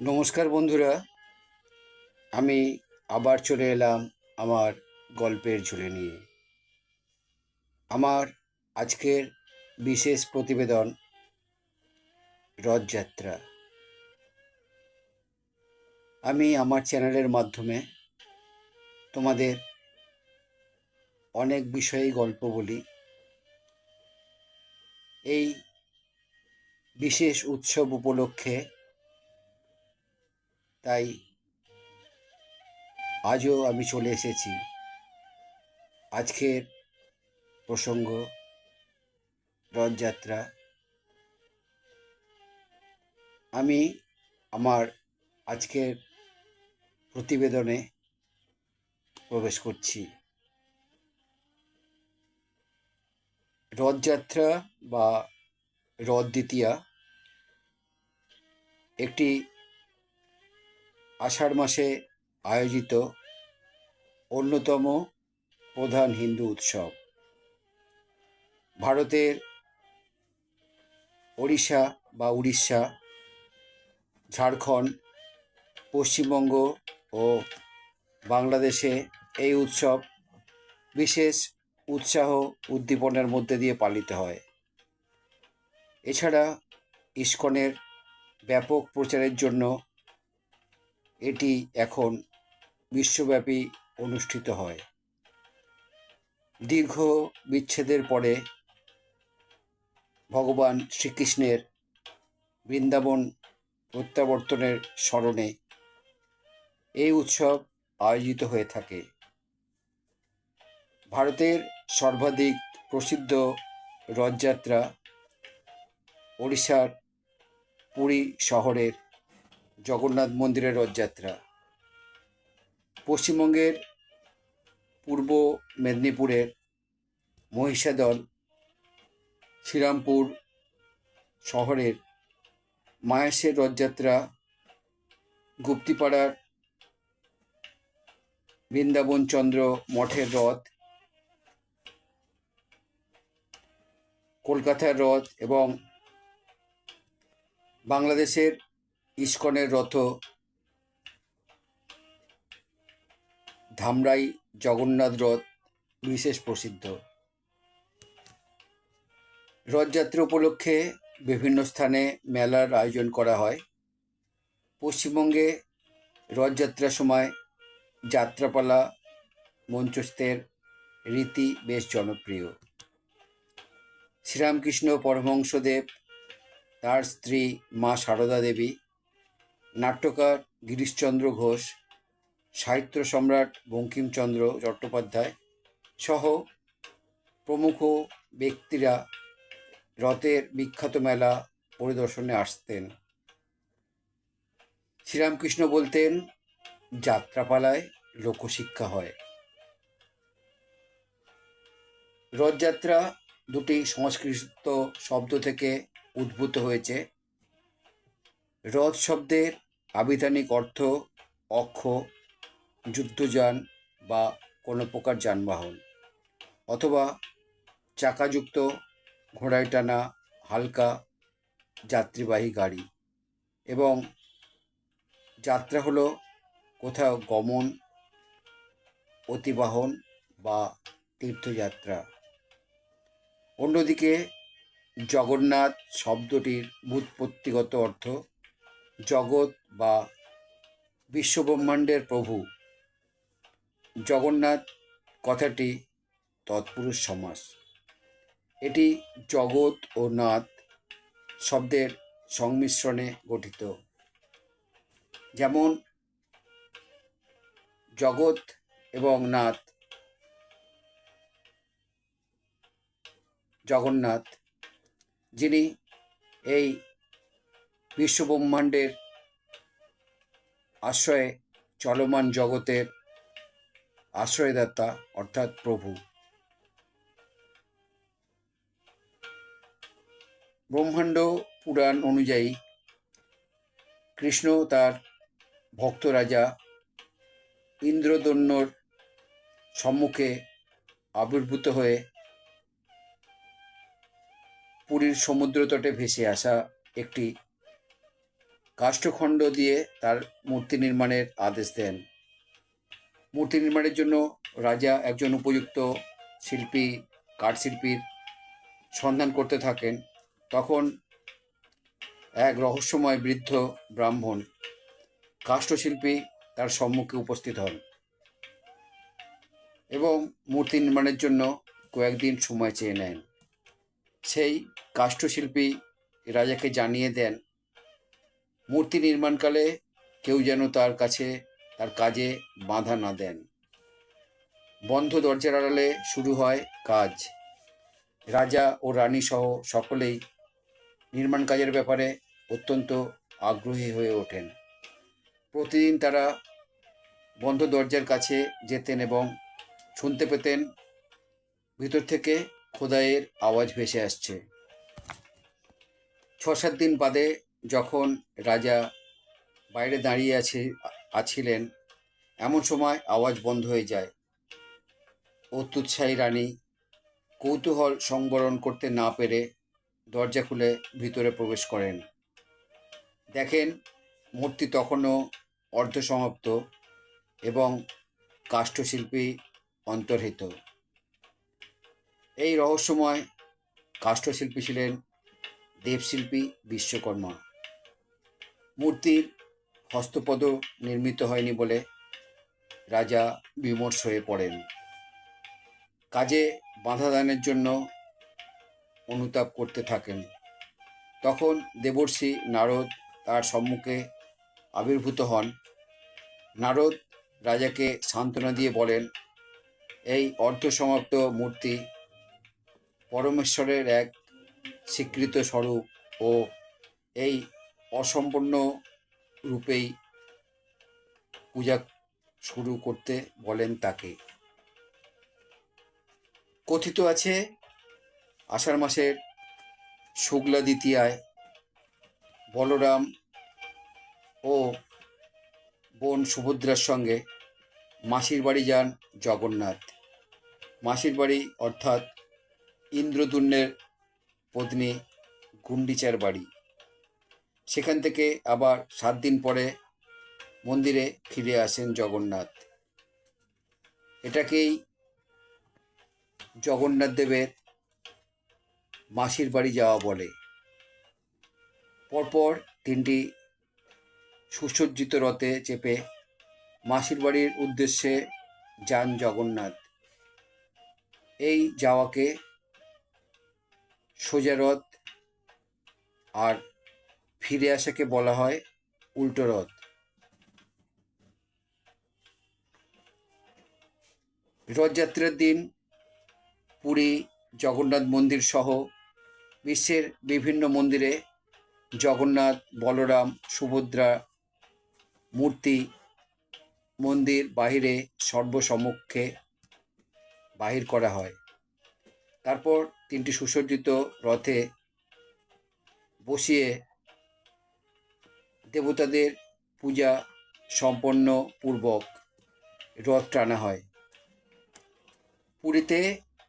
নমস্কার বন্ধুরা, আমি আবার চলে এলাম আমার গল্পের ঝুলে নিয়ে। আমার আজকের বিশেষ প্রতিবেদন, রথযাত্রা। আমি আমার চ্যানেলের মাধ্যমে তোমাদের অনেক বিষয়ে গল্প বলি। এই বিশেষ উৎসব উপলক্ষে তাই আজও আমি চলে এসেছি। আজকের প্রসঙ্গ, রথযাত্রা। আমি আমার আজকের প্রতিবেদনে প্রবেশ করছি। রথযাত্রা বা রথ দ্বিতীয়া একটি আষাঢ় মাসে আয়োজিত অন্যতম প্রধান হিন্দু উৎসব। ভারতের ওড়িশা বা উড়িষ্যা, ঝাড়খণ্ড, পশ্চিমবঙ্গ ও বাংলাদেশে এই উৎসব বিশেষ উৎসাহ উদ্দীপনার মধ্যে দিয়ে পালিত হয়। এছাড়া ইস্কনের ব্যাপক প্রচারের জন্য এটি এখন বিশ্বব্যাপী অনুষ্ঠিত হয়। দীর্ঘ বিচ্ছেদের পরে ভগবান শ্রীকৃষ্ণের বৃন্দাবন প্রত্যাবর্তনের স্মরণে এই উৎসব আয়োজিত হয়ে থাকে। ভারতের সর্বাধিক প্রসিদ্ধ রথযাত্রা ওড়িশার পুরী শহরের জগন্নাথ মন্দিরের রথযাত্রা। পশ্চিমবঙ্গের পূর্ব মেদিনীপুরের মহিষাদল, শ্রীরামপুর শহরের মায়াসের রথযাত্রা, গুপ্তিপাড়ার বৃন্দাবন চন্দ্র মঠের রথ, কলকাতার রথ এবং বাংলাদেশের ইস্কনের রথ ধামরাই জগন্নাথ রথ বিশেষ প্রসিদ্ধ। রথযাত্রা উপলক্ষে বিভিন্ন স্থানে মেলার আয়োজন করা হয়। পশ্চিমবঙ্গে রথযাত্রার সময় যাত্রাপালা, মঞ্চস্থের রীতি বেশ জনপ্রিয়। শ্রীরামকৃষ্ণ পরমহংসদেব, তার স্ত্রী মা সারদা দেবী নাট্যকার গিরিশচন্দ্র ঘোষ, সাহিত্য সম্রাট বঙ্কিমচন্দ্র চট্টোপাধ্যায় সহ প্রমুখ ব্যক্তিরা রথের বিখ্যাত মেলা পরিদর্শনে আসতেন। শ্রীরামকৃষ্ণ বলতেন, যাত্রাপালায় লোকশিক্ষা হয়। রথযাত্রা দুটি সংস্কৃত শব্দ থেকে উদ্ভূত হয়েছে। রথ শব্দের আবিধানিক অর্থ, অক্ষ, যুদ্ধযান বা কোনো প্রকার যানবাহন অথবা চাকাযুক্ত ঘোড়ায় টানা হালকা যাত্রীবাহী গাড়ি এবং যাত্রা হলো কোথাও গমন, অতিবাহন বা তীর্থযাত্রা। অন্যদিকে জগন্নাথ শব্দটির ব্যুৎপত্তিগত অর্থ জগৎ বা বিশ্বব্রহ্মাণ্ডের প্রভু জগন্নাথ কথাটি তৎপুরুষ সমাস। এটি জগৎ ও নাথ শব্দের সংমিশ্রণে গঠিত। যেমন, জগৎ এবং নাথ, জগন্নাথ, যিনি এই বিশ্বব্রহ্মাণ্ডের আশ্রয়ে চলমান জগতের আশ্রয়দাতা, অর্থাৎ প্রভু। ব্রহ্মাণ্ড পুরাণ অনুযায়ী কৃষ্ণ তার ভক্ত রাজা ইন্দ্রদন্যর সম্মুখে আবির্ভূত হয়ে পুরীর সমুদ্র তটে ভেসে আসা একটি কাষ্ঠখণ্ড দিয়ে তার মূর্তি নির্মাণের আদেশ দেন। মূর্তি নির্মাণের জন্য রাজা একজন উপযুক্ত শিল্পী কাঠশিল্পীর সন্ধান করতে থাকেন। তখন এক রহস্যময় বৃদ্ধ ব্রাহ্মণ কাষ্ঠশিল্পী তার সম্মুখে উপস্থিত হন এবং মূর্তি নির্মাণের জন্য কয়েকদিন সময় চেয়ে নেন। সেই কাষ্ঠশিল্পী রাজাকে জানিয়ে দেন মূর্তি নির্মাণকালে কেউ যেন তার কাছে, তার কাজে বাধা না দেন। বন্ধ দরজার আড়ালে শুরু হয় কাজ। রাজা ও রানী সহ সকলেই নির্মাণ কাজের ব্যাপারে অত্যন্ত আগ্রহী হয়ে ওঠেন। প্রতিদিন তারা বন্ধ দরজার কাছে যেতেন এবং শুনতে পেতেন ভিতর থেকে খোদাইয়ের আওয়াজ ভেসে আসছে। ছ সাত দিন বাদে যখন রাজা বাইরে দাঁড়িয়ে আছে, আছিলেন, এমন সময় আওয়াজ বন্ধ হয়ে যায়। অত্যুৎসাহী রানী কৌতূহল সংবরণ করতে না পেরে দরজা খুলে ভিতরে প্রবেশ করেন। দেখেন, মূর্তি তখনও অর্ধসমাপ্ত এবং কাষ্ঠশিল্পী অন্তর্হিত। এই রহস্যময় কাষ্ঠশিল্পী ছিলেন দেবশিল্পী বিশ্বকর্মা। মূর্তির হস্তপদ নির্মিত হয়নি বলে রাজা বিমর্ষ হয়ে পড়েন। কাজে বাধা দানের জন্য অনুতাপ করতে থাকেন। তখন দেবর্ষি নারদ তার সম্মুখে আবির্ভূত হন। নারদ রাজাকে সান্ত্বনা দিয়ে বলেন, এই অর্ধসমাপ্ত মূর্তি পরমেশ্বরের এক স্বীকৃত স্বরূপ ও এই অসম্পূর্ণ রূপেই পূজা শুরু করতে বলেন তাকে। কথিত আছে, আষাঢ় মাসের শুক্লা দ্বিতীয়ায় বলরাম ও বোন সুভদ্রার সঙ্গে মাসির বাড়ি যান জগন্নাথ। মাসির বাড়ি অর্থাৎ ইন্দ্রদুন্নের পত্নী গুন্ডিচার বাড়ি। সেখান থেকে আবার সাত দিন পরে মন্দিরে ফিরে আসেন জগন্নাথ। এটাকেই জগন্নাথ দেবের মাসির বাড়ি যাওয়া বলে। পরপর তিনটি সুসজ্জিত রথে চেপে মাসির বাড়ির উদ্দেশ্যে যান জগন্নাথ। এই যাওয়াকে সোজা রথ আর ফিরে আসাকে বলা হয় উল্টো রথ। রথযাত্রার দিন পুরী, জগন্নাথ মন্দির সহ বিশ্বের বিভিন্ন মন্দিরে জগন্নাথ, বলরাম, সুভদ্রা, মূর্তি, মন্দির বাহিরে সর্বসম্মুখে বাহির করা হয়। তারপর তিনটি সুসজ্জিত রথে বসিয়ে দেবতাদের পূজা সম্পন্ন পূর্বক রথ টানা হয়। পুরীতে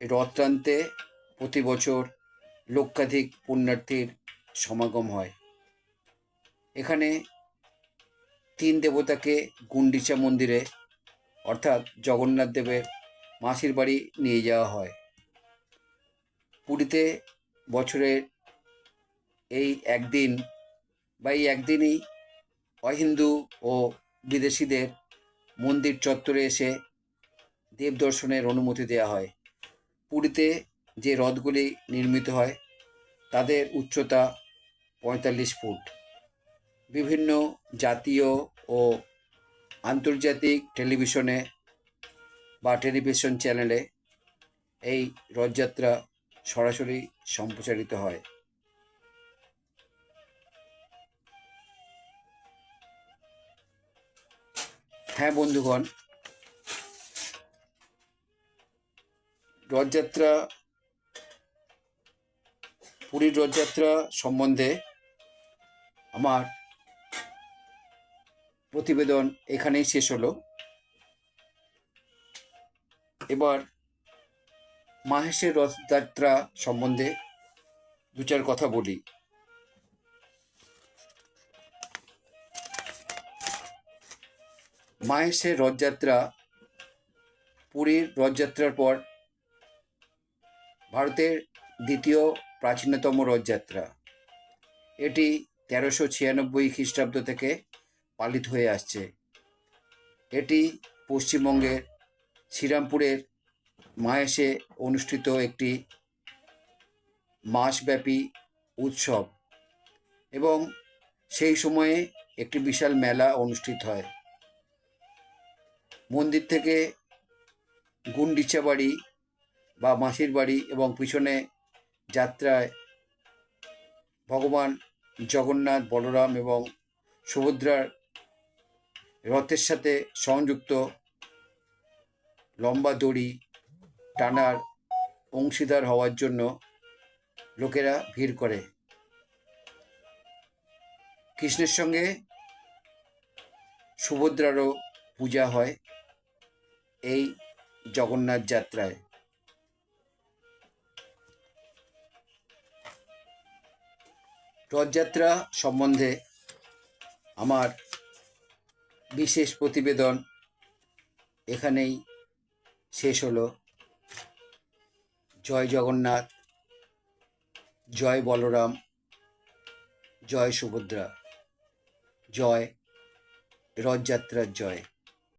রথ টানতে প্রতি বছর লক্ষাধিক পুণ্যার্থীর সমাগম হয়। এখানে তিন দেবতাকে গুন্ডিচা মন্দিরে, অর্থাৎ জগন্নাথ দেবের মাসির বাড়ি নিয়ে যাওয়া হয়। পুরীতে বছরের এই একদিন বা এই একদিনই অহিন্দু ও বিদেশিদের মন্দির চত্বরে এসে দেব দর্শনের অনুমতি দেওয়া হয়। পুরীতে যে রথগুলি নির্মিত হয়, তাদের উচ্চতা পঁয়তাল্লিশ ফুট। বিভিন্ন জাতীয় ও আন্তর্জাতিক টেলিভিশনে বা টেলিভিশন চ্যানেলে এই রথযাত্রা সরাসরি সম্প্রচারিত হয়। হ্যাঁ বন্ধুগণ। রথযাত্রা, পুরীর রথযাত্রা সম্বন্ধে আমার প্রতিবেদন এখানেই শেষ হলো। এবার মাহেশের রথযাত্রা সম্বন্ধে দু চার কথা বলি। মাহেশের রথযাত্রা, পুরীর রথযাত্রার পর ভারতের দ্বিতীয় প্রাচীনতম রথযাত্রা। এটি তেরোশো ছিয়ানব্বই খ্রিস্টাব্দ থেকে পালিত হয়ে আসছে। এটি পশ্চিমবঙ্গের শ্রীরামপুরের মাহেশে অনুষ্ঠিত একটি মাসব্যাপী উৎসব এবং সেই সময়ে একটি বিশাল মেলা অনুষ্ঠিত হয়। মন্দির থেকে গুন্ডিচা বাড়ি বা মাসির বাড়ি এবং পিছনে যাত্রায় ভগবান জগন্নাথ, বলরাম এবং সুভদ্রার রথের সাথে সংযুক্ত লম্বা দড়ি টানার অংশীদার হওয়ার জন্য লোকেরা ভিড় করে। কৃষ্ণের সঙ্গে সুভদ্রারও পূজা হয়। এই জগন্নাথ যাত্রায়। রথযাত্রা সম্বন্ধে আমার বিশেষ প্রতিবেদন এখানেই শেষ হলো। জয় জগন্নাথ, জয় বলরাম, জয় সুভদ্রা, জয় রথযাত্রার জয়।